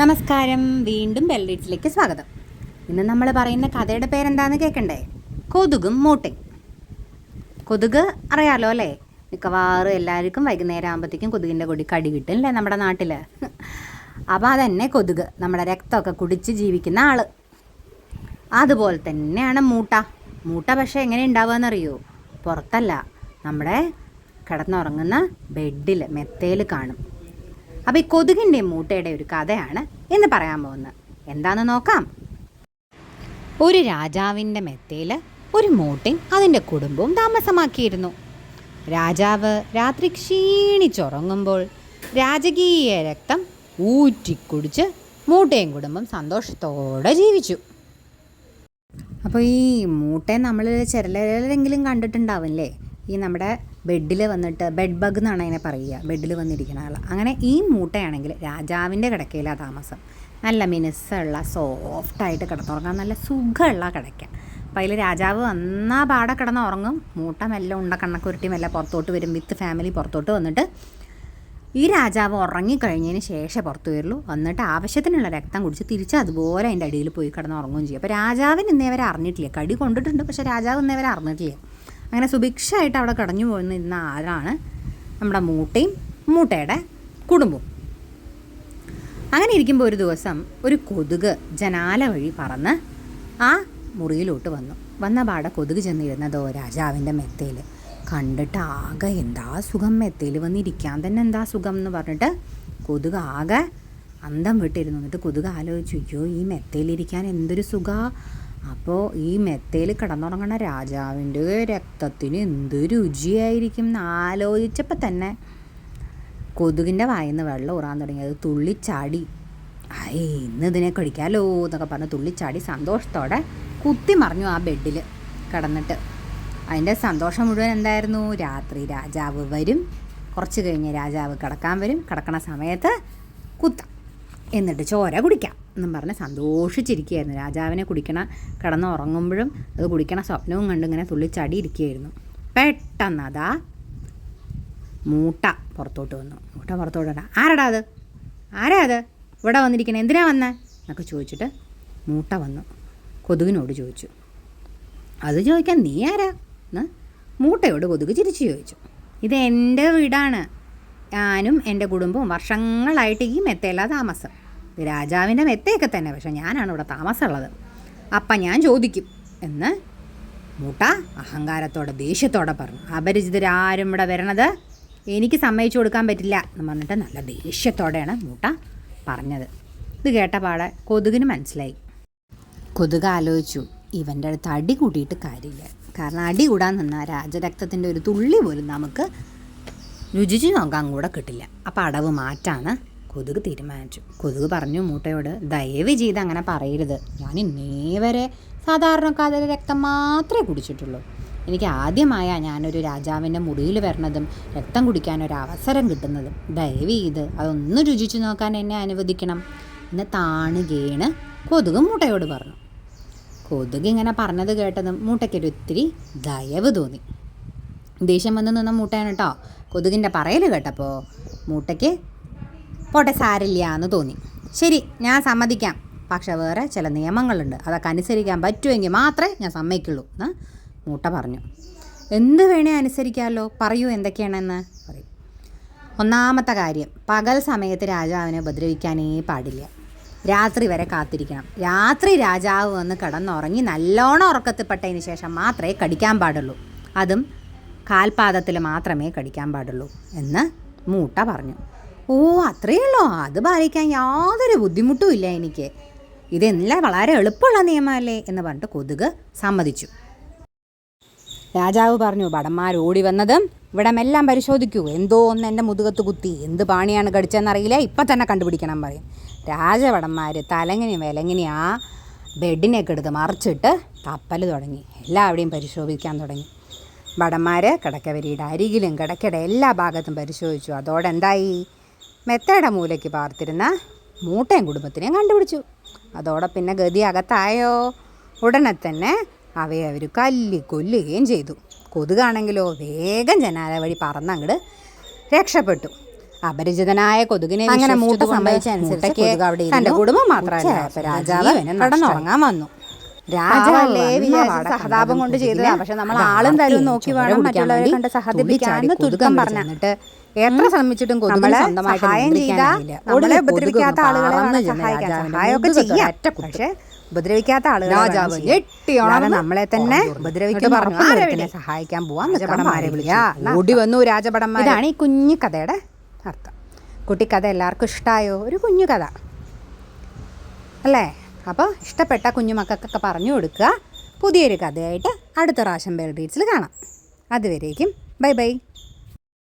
നമസ്കാരം. വീണ്ടും ബെല്ലീറ്റ്സിലേക്ക് സ്വാഗതം. ഇന്ന് നമ്മൾ പറയുന്ന കഥയുടെ പേരെന്താണെന്ന് കേൾക്കണ്ടേ കൊതുകും മൂട്ടയും കൊതുക് അറിയാലോ അല്ലേ? മിക്കവാറും എല്ലാവർക്കും വൈകുന്നേരം ആകുമ്പോഴത്തേക്കും കൊതുകിന്റെ കൊടി കടി കിട്ടും അല്ലേ നമ്മുടെ നാട്ടിൽ അപ്പോൾ അതന്നെ കൊതുക്. നമ്മുടെ രക്തമൊക്കെ കുടിച്ച് ജീവിക്കുന്ന ആൾ അതുപോലെ തന്നെയാണ് മൂട്ട. മൂട്ട പക്ഷേ എങ്ങനെ ഉണ്ടാവുകയെന്നറിയോ? പുറത്തല്ല. നമ്മുടെ കിടന്നുറങ്ങുന്ന ബെഡിൽ മെത്തയിൽ കാണും. അപ്പോൾ ഈ കൊതുകിന്റെ മൂട്ടയുടെ ഒരു കഥയാണ് എന്ന് പറയാൻ പോകുന്നത്. എന്താണെന്ന് നോക്കാം? ഒരു രാജാവിന്റെ മെത്തയിൽ ഒരു മൂട്ടയും അതിന്റെ കുടുംബവും താമസമാക്കിയിരുന്നു. രാജാവ് രാത്രി ക്ഷീണിച്ചുറങ്ങുമ്പോൾ രാജകീയ രക്തം ഊറ്റിക്കുടിച്ച് മൂട്ടയും കുടുംബം സന്തോഷത്തോടെ ജീവിച്ചു. അപ്പോൾ ഈ മൂട്ടയെ നമ്മൾ ചിലരെങ്കിലും കണ്ടിട്ടുണ്ടാവില്ലേ ഈ നമ്മുടെ ബെഡിൽ വന്നിട്ട് ബെഡ് ബഗ് എന്നാണ് അതിനെ പറയുക. ബെഡിൽ വന്നിരിക്കുന്ന ആൾ അങ്ങനെ ഈ മൂട്ടയാണെങ്കിൽ രാജാവിന്റെ കിടക്കയിലാണ് താമസം. നല്ല മിനുസ്സുള്ള സോഫ്റ്റായിട്ട് കിടന്നുറങ്ങാൻ നല്ല സുഖമുള്ള കിടക്ക. അപ്പോൾ അതിൽ രാജാവ് വന്നാ പാടെ കിടന്ന് ഉറങ്ങും മൂട്ട മെല്ലെ ഉണ്ട കണ്ണക്കുരുട്ടി മെല്ലെ പുറത്തോട്ട് വരും. വിത്ത് ഫാമിലി പുറത്തോട്ട് വന്നിട്ട് ഈ രാജാവ് ഉറങ്ങിക്കഴിഞ്ഞതിന് ശേഷം പുറത്തു വരുള്ളൂ. വന്നിട്ട് ആവശ്യത്തിനുള്ള രക്തം കുടിച്ച് തിരിച്ച് അതുപോലെ അതിന്റെ അടിയിൽ പോയി കിടന്ന് ഉറങ്ങുകയും ചെയ്യും. അപ്പോൾ രാജാവിന് ഇന്നേവരെ അറിഞ്ഞിട്ടില്ല. കടി കൊണ്ടിട്ടുണ്ട്. പക്ഷേ രാജാവ് ഇന്നേവരെ അറിഞ്ഞിട്ടില്ല. അങ്ങനെ സുഭിക്ഷമായിട്ട് അവിടെ കടഞ്ഞു പോകുന്നിരുന്ന ആരാണ്? നമ്മുടെ മൂട്ടയും മൂട്ടയുടെ കുടുംബവും. അങ്ങനെ ഇരിക്കുമ്പോൾ ഒരു ദിവസം ഒരു കൊതുക് ജനാല വഴി പറന്ന് ആ മുറിയിലോട്ട് വന്നു. വന്ന പാടെ കൊതുക് ചെന്നിരുന്നതോ രാജാവിന്റെ മെത്തയിൽ കണ്ടിട്ട് ആകെ എന്താ സുഖം? മെത്തയിൽ വന്നിരിക്കാൻ തന്നെ എന്താ സുഖം എന്ന് പറഞ്ഞിട്ട് കൊതുക് ആകെ അന്തം വിട്ടിരുന്നു. എന്നിട്ട് കൊതുക് ആലോചിച്ചു അയ്യോ ഈ മെത്തയിലിരിക്കാൻ എന്തൊരു സുഖ? അപ്പോൾ ഈ മെത്തയിൽ കിടന്നുറങ്ങണ രാജാവിന്റെ രക്തത്തിന് എന്ത് രുചിയായിരിക്കും എന്ന് ആലോചിച്ചപ്പോൾ തന്നെ കൊതുകിന്റെ വായിന്ന് വെള്ളം ഊറാൻ തുടങ്ങി. അത് തുള്ളിച്ചാടി. ഐ ഇന്ന് ഇതിനെ കടിക്കാലോ എന്നൊക്കെ പറഞ്ഞ് തുള്ളിച്ചാടി സന്തോഷത്തോടെ കുത്തി മറിഞ്ഞു ആ ബെഡിൽ കിടന്നിട്ട്. അതിന്റെ സന്തോഷം മുഴുവൻ എന്തായിരുന്നു? രാത്രി രാജാവ് വരും. കുറച്ച് കഴിഞ്ഞ് രാജാവ് കിടക്കാൻ വരും. കിടക്കണ സമയത്ത് കുത്താം. എന്നിട്ട് ചോര കുടിക്കാം എന്നും പറഞ്ഞ് സന്തോഷിച്ചിരിക്കുകയായിരുന്നു. രാജാവിനെ കുടിക്കണ കിടന്ന് ഉറങ്ങുമ്പോഴും അത് കുടിക്കണ സ്വപ്നവും കണ്ട് ഇങ്ങനെ തുള്ളിച്ചാടി ഇരിക്കുകയായിരുന്നു അതാ മൂട്ട പുറത്തോട്ട് വന്നു. മൂട്ട പുറത്തോട്ട് വന്ന ആരടാ അത്? ആരാ അത്? ഇവിടെ വന്നിരിക്കണേ എന്തിനാ വന്നേ? എന്നൊക്കെ ചോദിച്ചിട്ട് മൂട്ട വന്നു. കൊതുകിനോട് ചോദിച്ചു. അത് ചോദിക്കാൻ നീ ആരാ? എന്ന് മൂട്ടയോട് കൊതുക് ചിരിച്ചു ചോദിച്ചു. ഇത് എന്റെ വീടാണ്. ഞാനും എന്റെ കുടുംബവും വർഷങ്ങളായിട്ട് ഈ മെത്തയല്ല താമസം. രാജാവിന്റെ മെത്തയൊക്കെ തന്നെ പക്ഷെ ഞാനാണ് ഇവിടെ താമസമുള്ളത്. അപ്പം ഞാൻ ചോദിക്കും എന്ന് മൂട്ട അഹങ്കാരത്തോടെ ദേഷ്യത്തോടെ പറഞ്ഞു. അപരിചിതരാരും ഇവിടെ വരണത് എനിക്ക് സമ്മതിച്ചു കൊടുക്കാൻ പറ്റില്ല എന്ന് പറഞ്ഞിട്ട് നല്ല ദേഷ്യത്തോടെയാണ് മൂട്ട പറഞ്ഞത്. ഇത് കേട്ട പാടെ കൊതുകിന് മനസ്സിലായി. കൊതുക് ആലോചിച്ചു ഇവന്റെ അടുത്ത് അടി കൂട്ടിയിട്ട് കാര്യമില്ല. കാരണം അടി കൂടാൻ നിന്നാൽ രാജരക്തത്തിന്റെ ഒരു തുള്ളി പോലും നമുക്ക് രുചിച്ച് നോക്കാൻ കൂടെ കിട്ടില്ല. അപ്പോൾ അടവ് മാറ്റാണ് കൊതുക് തീരുമാനിച്ചു. കൊതുക് പറഞ്ഞു മൂട്ടയോട് ദയവ് ചെയ്ത് അങ്ങനെ പറയരുത്. ഞാൻ ഇന്നേ വരെ സാധാരണക്കാരുടെ രക്തം മാത്രമേ കുടിച്ചിട്ടുള്ളൂ. എനിക്ക് ആദ്യമായ ഞാനൊരു രാജാവിന്റെ മുറിയിൽ വരണതും രക്തം കുടിക്കാൻ ഒരു അവസരം കിട്ടുന്നതും. ദയവ് ചെയ്ത് അതൊന്ന് രുചിച്ചു നോക്കാൻ എന്നെ അനുവദിക്കണം. എന്ന് താണുകേണ് കൊതുക് മൂട്ടയോട് പറഞ്ഞു. കൊതുക് ഇങ്ങനെ പറഞ്ഞത് കേട്ടതും മൂട്ടയ്ക്കൊരു ഒത്തിരി ദയവ് തോന്നി. ദേഷ്യം വന്ന് നിന്ന മൂട്ടയാണ് കേട്ടോ കൊതുകിന്റെ പറയൽ കേട്ടപ്പോൾ മൂട്ടയ്ക്ക് പോട്ടെ സാരില്ല എന്ന് തോന്നി. ശരി ഞാൻ സമ്മതിക്കാം. പക്ഷെ വേറെ ചില നിയമങ്ങളുണ്ട്. അതൊക്കെ അനുസരിക്കാൻ പറ്റുമെങ്കിൽ മാത്രമേ ഞാൻ സമ്മതിക്കുള്ളൂ എന്ന് മൂട്ട പറഞ്ഞു. എന്ത് വേണേ അനുസരിക്കാമല്ലോ പറയൂ എന്തൊക്കെയാണെന്ന്. പറയും. ഒന്നാമത്തെ കാര്യം പകൽ സമയത്ത് രാജാവിനെ ഉപദ്രവിക്കാനേ പാടില്ല. രാത്രി വരെ കാത്തിരിക്കണം. രാത്രി രാജാവ് വന്ന് കിടന്നുറങ്ങി നല്ലോണം ഉറക്കത്തിൽപ്പെട്ടതിന് ശേഷം മാത്രമേ കടിക്കാൻ പാടുള്ളൂ. അതും കാൽപാദത്തിൽ മാത്രമേ കടിക്കാൻ പാടുള്ളൂ എന്ന് മൂട്ട പറഞ്ഞു. ഓ അത്രയേ ഉള്ളോ അത് പാലിക്കാൻ യാതൊരു ബുദ്ധിമുട്ടും ഇല്ല എനിക്ക്. ഇതെല്ലാം വളരെ എളുപ്പമുള്ള നിയമമല്ലേ എന്ന് പറഞ്ഞിട്ട് കൊതുക് സമ്മതിച്ചു. രാജാവ് പറഞ്ഞു ഭടന്മാർ ഓടി വന്നതും ഇവിടമെല്ലാം പരിശോധിക്കൂ. എന്തോ ഒന്ന് എന്റെ മുതുകത്ത് കുത്തി. എന്ത് പാണിയാണ് കടിച്ചതെന്നറിയില്ല. ഇപ്പം തന്നെ കണ്ടുപിടിക്കണം പറയും. രാജഭടന്മാർ തലങ്ങിനി വിലങ്ങനെയും ആ ബെഡിനെയൊക്കെ എടുത്ത് മറിച്ചിട്ട് തപ്പൽ തുടങ്ങി. എല്ലാവരുടെയും പരിശോധിക്കാൻ തുടങ്ങി. ഭടന്മാർ കിടക്കവരിയുടെ അരികിലും കിടക്കയുടെ എല്ലാ ഭാഗത്തും പരിശോധിച്ചു. അതോടെ എന്തായി മെത്തയുടെ മൂലയ്ക്ക് പാർത്തിരുന്ന മൂട്ടയും കുടുംബത്തിനെയും കണ്ടുപിടിച്ചു. അതോടെ പിന്നെ ഗതി അകത്തായോ? ഉടനെ തന്നെ അവയെ അവർ കല്ലി കൊല്ലുകയും ചെയ്തു. കൊതുകാണെങ്കിലോ വേഗം ജനാല വഴി പറന്നങ്ങട് രക്ഷപ്പെട്ടു. അപരിചിതനായ കൊതുകിനെ അങ്ങനെ മൂട്ട സംഭവിച്ച അനുസരിച്ച് തന്റെ കുടുംബം മാത്രമല്ല രാജാവ് ജീവനും കിടന്നുറങ്ങാൻ വന്നു. സഹതാപം കൊണ്ട് ചെയ്തതാ. പക്ഷെ നമ്മൾ ആളും തരും നോക്കി വേണം മറ്റുള്ളവരെ കണ്ട് സഹതിപ്പിക്കാന്ന് തുടക്കം കൊതുക് എത്ര ശ്രമിച്ചിട്ടും നമ്മളെ സഹായം ചെയ്ത. നമ്മളെ ഉപദ്രവിക്കാത്ത ആളുകളെ സഹായിക്കാൻ. സഹായമൊക്കെ ചെയ്യാം. പക്ഷെ ഉപദ്രവിക്കാത്ത ആളുകൾ നമ്മളെ തന്നെ പുറത്തു ഉപദ്രവിക്കുന്ന പറഞ്ഞു, സഹായിക്കാൻ പോവാൻ രാജഭടന്മാരെ വിളിക്കുക. ഓടി വന്നു രാജഭടന്മാർ ഇതാണ് ഈ കുഞ്ഞു കഥയുടെ അർത്ഥം. കുട്ടിക്കഥ എല്ലാവർക്കും ഇഷ്ടമായോ ഒരു കുഞ്ഞു കഥ. അല്ലേ? അപ്പോൾ ഇഷ്ടപ്പെട്ട കുഞ്ഞുമക്കൾക്കൊക്കെ പറഞ്ഞു കൊടുക്കുക. പുതിയൊരു കഥയായിട്ട് അടുത്ത പ്രാവശ്യം ബെൽ റീഡ്സിൽ കാണാം. അതുവരേക്കും ബൈ ബൈ.